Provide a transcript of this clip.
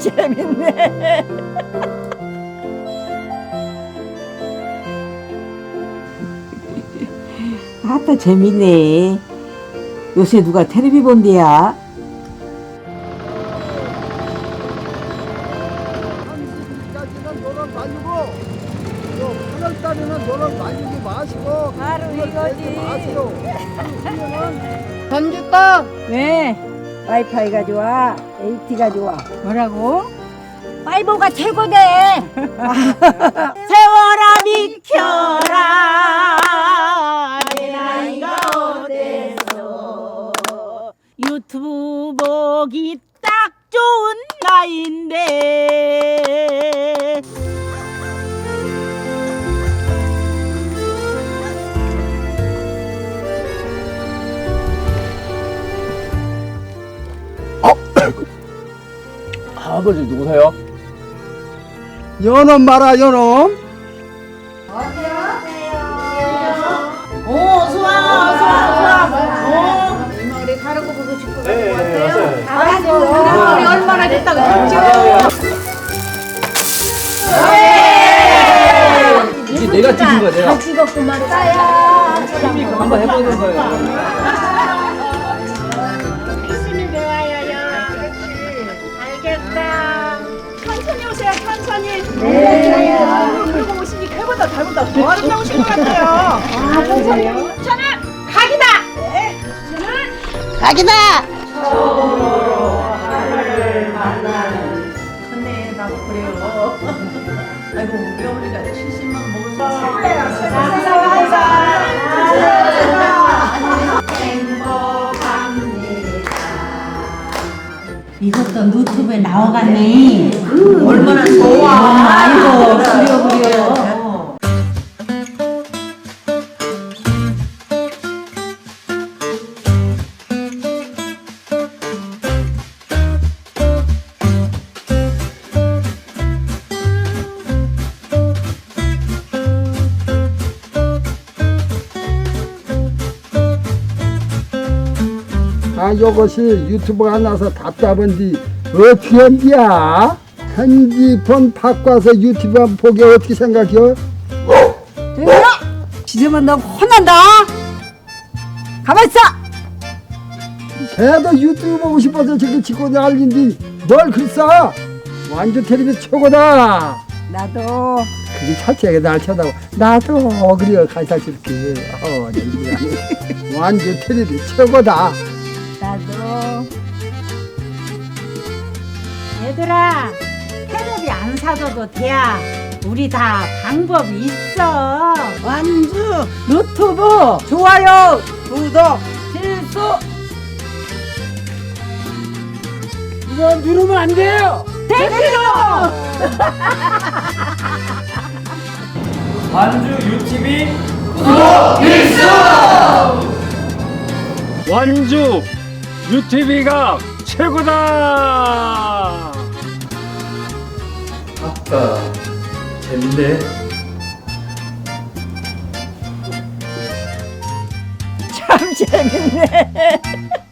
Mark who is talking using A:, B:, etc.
A: 재밌네. 아따 재밌네. 요새 누가 텔레비 본대야?
B: 30일까지는 노력 말리고 또 8월달에는 노력 말리지 마시고
A: 바로 이거지.
B: 마세요. 그러면은
C: 전주떡
A: 왜? 와이파이가 좋아? AT가 좋아? 뭐라고?
C: 파이버가 최고대.
A: 세월아 비켜라 내 나이가 어때서 유튜브 보기 딱 좋은 나이인데
D: 아버지 누구세요?
B: 연놈 마라 연놈
A: 오 어서와 어서와
C: 우리 다른 거 보고 싶어.
D: 네, 맞아요.
C: 알았어. 우리 얼마나 됐다고 했죠?
D: 이제 내가 찍은 거야, 내가.
C: 죽었구만. 싸야.
D: 한번 해보는 거예요.
C: 알겠다.
A: 천천히 오세요 천천히.
C: 네.
A: 그리고 오시니 해보다 달보다. 더 아름다우신 것 같아요. 아 천천히. 저는 각이다.
C: 가기다.
A: 천내라고 그래요 아이고 우리 어머니가 70만 먹어서 감사합니다
E: 이것도 유튜브에 나와갔네. 아
B: 요것이 유튜브가 나서 답답한디 어떻게 한디야? 편집본 바꿔서 유튜브 보기 어떻게 생각해요?
A: 조용히 지저분 너 혼난다. 가만 있어.
B: 걔도 유튜브 보고 싶어서 저기 찍고 난리인데 뭘 글써? 완전 텔레비 최고다.
A: 나도.
B: 그게 자체가 날 쳐다보 나도 그래요. 가사 이렇게. 어 네, 완전 텔레비 최고다
E: 얘들아, 테레비 안 사줘도 돼. 우리 다 방법이 있어.
A: 완주 유튜브 좋아요 구독 필수
B: 이거 누르면 안 돼요
D: 완주 유TV
F: 완주 UTV가 최고다!
D: 아까 재밌네.
A: 참 재밌네